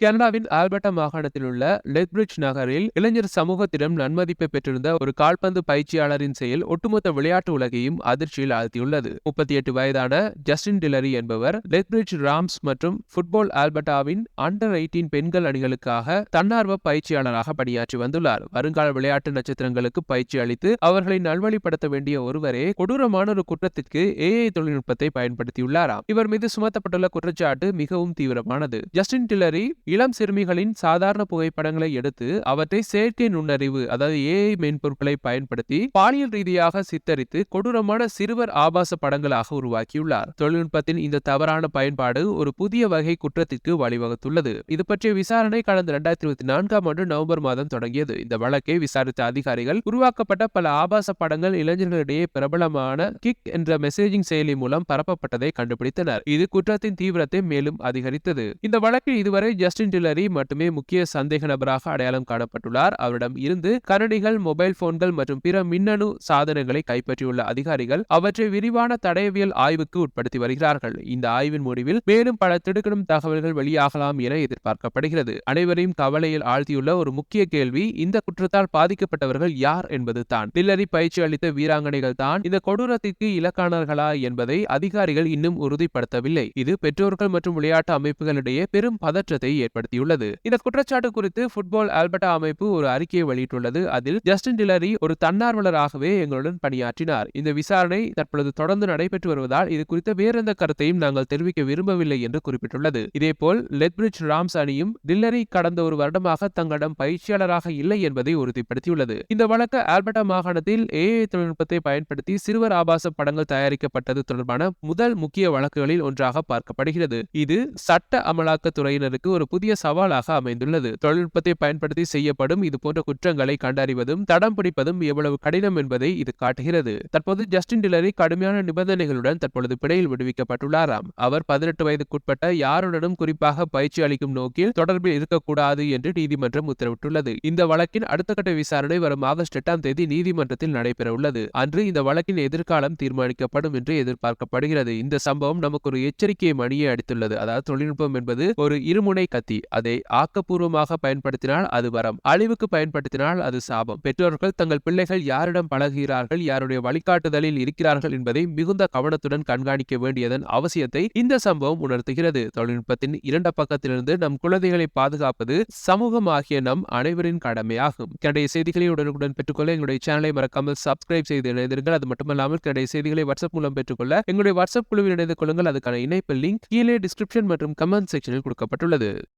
கனடாவின் ஆல்பர்டா மாகாணத்தில் உள்ள லெத்பிரிட்ஜ் நகரில் இளைஞர் சமூகத்திடம் நன்மதிப்பை பெற்றிருந்த ஒரு கால்பந்து பயிற்சியாளரின் செயல் ஒட்டுமொத்த விளையாட்டு உலகையும் அதிர்ச்சியில் ஆழ்த்தியுள்ளது. முப்பத்தி எட்டு வயதான ஜஸ்டின் டிலரி என்பவர் லெத்பிரிட்ஜ் ராம்ஸ் மற்றும் ஃபுட்பால் ஆல்பர்டாவின் அண்டர் எயிட்டீன் பெண்கள் அணிகளுக்காக தன்னார்வ பயிற்சியாளராக பணியாற்றி வந்துள்ளார். வருங்கால விளையாட்டு நட்சத்திரங்களுக்கு பயிற்சி அளித்து அவர்களை நல்வழிப்படுத்த வேண்டிய ஒருவரே கொடூரமான ஒரு குற்றத்திற்கு ஏஐ தொழில்நுட்பத்தை பயன்படுத்தியுள்ளாராம். இவர் மீது சுமத்தப்பட்டுள்ள குற்றச்சாட்டு மிகவும் தீவிரமானது. ஜஸ்டின் டில்லரி இளம் சிறுமிகளின் சாதாரண புகைப்படங்களை எடுத்து அவற்றை செயற்கை நுண்ணறிவு அதாவது ஏஐ மென்பொருட்களை பயன்படுத்தி பாலியல் ரீதியாக சித்தரித்து கொடூரமான சிறுவர் ஆபாச படங்களாக உருவாக்கியுள்ளார். தொழில்நுட்பத்தின் இந்த தவறான பயன்பாடு ஒரு புதிய வகை குற்றத்திற்கு வழிவகுத்துள்ளது. இது பற்றிய விசாரணை கடந்த இரண்டாயிரத்தி இருபத்தி நான்காம் ஆண்டு நவம்பர் மாதம் தொடங்கியது. இந்த வழக்கை விசாரித்த அதிகாரிகள் உருவாக்கப்பட்ட பல ஆபாச படங்கள் இளைஞர்களிடையே பிரபலமான கிக் என்ற மெசேஜிங் செயலி மூலம் பரப்பப்பட்டதை கண்டுபிடித்தனர். இது குற்றத்தின் தீவிரத்தை மேலும் அதிகரித்தது. இந்த வழக்கில் இதுவரை ஜஸ்ட் ஜஸ்டின் டில்லரி மட்டுமே முக்கிய சந்தேக நபராக அடையாளம் காணப்பட்டுள்ளார். அவரிடம் இருந்து கரடிகள் மொபைல் போன்கள் மற்றும் பிற மின்னணு சாதனங்களை கைப்பற்றியுள்ள அதிகாரிகள் அவற்றை விரிவான தடயவியல் ஆய்வுக்கு உட்படுத்தி வருகிறார்கள். இந்த ஆய்வின் முடிவில் மேலும் பல திடுக்கிடும் தகவல்கள் வெளியாகலாம் என எதிர்பார்க்கப்படுகிறது. அனைவரையும் கவலையில் ஆழ்த்தியுள்ள ஒரு முக்கிய கேள்வி இந்த குற்றத்தால் பாதிக்கப்பட்டவர்கள் யார் என்பது தான். டில்லரி பயிற்சி அளித்த வீராங்கனைகள் தான் இந்த கொடூரத்திற்கு இலக்கானர்களா என்பதை அதிகாரிகள் இன்னும் உறுதிப்படுத்தவில்லை. இது பெற்றோர்கள் மற்றும் விளையாட்டு அமைப்புகளிடையே பெரும் பதற்றத்தை ஏற்படுத்தியுள்ளது. இந்த குற்றச்சாட்டு குறித்து ஃபுட்பால் ஆல்பர்டா அமைப்பு ஒரு அறிக்கையை வெளியிட்டுள்ளது. அதில் ஜஸ்டின் டிலரி ஒரு தன்னார்வலராகவே எங்களுடன் பணியாற்றினார். இந்த விசாரணை தற்பொழுது தொடர்ந்து நடைபெற்று வருவதால் இது குறித்த வேறெந்த கருத்தையும் நாங்கள் தெரிவிக்க விரும்பவில்லை என்று குறிப்பிட்டுள்ளது. இதேபோல் லெத்பிரிட்ஜ் ராம்ஸ் அணியும் டில்லரி கடந்த ஒரு வருடமாக தங்களிடம் பயிற்சியாளராக இல்லை என்பதை உறுதிப்படுத்தியுள்ளது. இந்த வழக்கு ஆல்பர்டா மாகாணத்தில் ஏஐ தொழில்நுட்பத்தை பயன்படுத்தி சிறுவர் ஆபாச படங்கள் தயாரிக்கப்பட்டது தொடர்பான முதல் முக்கிய வழக்குகளில் ஒன்றாக பார்க்கப்படுகிறது. இது சட்ட அமலாக்க துறையினருக்கு ஒரு புதிய சவாலாக அமைந்துள்ளது. தொழில்நுட்பத்தை பயன்படுத்தி செய்யப்படும் இது போன்ற குற்றங்களை கண்டறிவதும் தடம் பிடிப்பதும் எவ்வளவு கடினம் என்பதை இது காட்டுகிறது. தற்போது ஜஸ்டின் டிலரி கடுமையான நிபந்தனைகளுடன் தற்பொழுது பிணையில் விடுவிக்கப்பட்டுள்ளாராம். அவர் பதினெட்டு வயதுக்குட்பட்ட யாருடனும் குறிப்பாக பயிற்சி அளிக்கும் நோக்கில் தொடர்பில் இருக்கக்கூடாது என்று நீதிமன்றம் உத்தரவிட்டுள்ளது. இந்த வழக்கின் அடுத்த கட்ட விசாரணை வரும் ஆகஸ்ட் எட்டாம் தேதி நீதிமன்றத்தில் நடைபெற உள்ளது அன்று இந்த வழக்கின் எதிர்காலம் தீர்மானிக்கப்படும் என்று எதிர்பார்க்கப்படுகிறது. இந்த சம்பவம் நமக்கு ஒரு எச்சரிக்கை மணியை அடித்துள்ளது. அதாவது தொழில்நுட்பம் என்பது ஒரு இருமுனை கத்தி அதை ஆக்கப்பூர்வமாக பயன்படுத்தினால் அது வரம். அழிவுக்கு பயன்படுத்தினால் அது சாபம். பெற்றோர்கள் தங்கள் பிள்ளைகள் யாரிடம் பழகுகிறார்கள் யாருடைய வழிகாட்டுதலில் இருக்கிறார்கள் என்பதை மிகுந்த கவனத்துடன் கண்காணிக்க வேண்டியதன் அவசியத்தை இந்த சம்பவம் உணர்த்துகிறது. தொழில்நுட்பத்தின் இரண்ட பக்கத்திலிருந்து நம் குழந்தைகளை பாதுகாப்பது சமூகம் ஆகிய நம் அனைவரின் கடமையாகும். கடைய செய்திகளை உடனுக்குடன் பெற்றுக்கொள்ள எங்களுடைய சேனலை மறக்காமல் சப்ஸ்கிரைப் செய்து இணைந்திருங்கள். அது மட்டுமல்லாமல் கடைய செய்திகளை வாட்ஸ்அப் மூலம் பெற்றுக்கொள்ள எங்களுடைய வாட்ஸ்அப் குழுவில் இணைந்து கொள்ளுங்கள். அதுக்கான இணைப்பு லிங்க் கீழே டிஸ்கிரிப்ஷன் மற்றும் கமெண்ட் செக்ஷனில் கொடுக்கப்பட்டுள்ளது.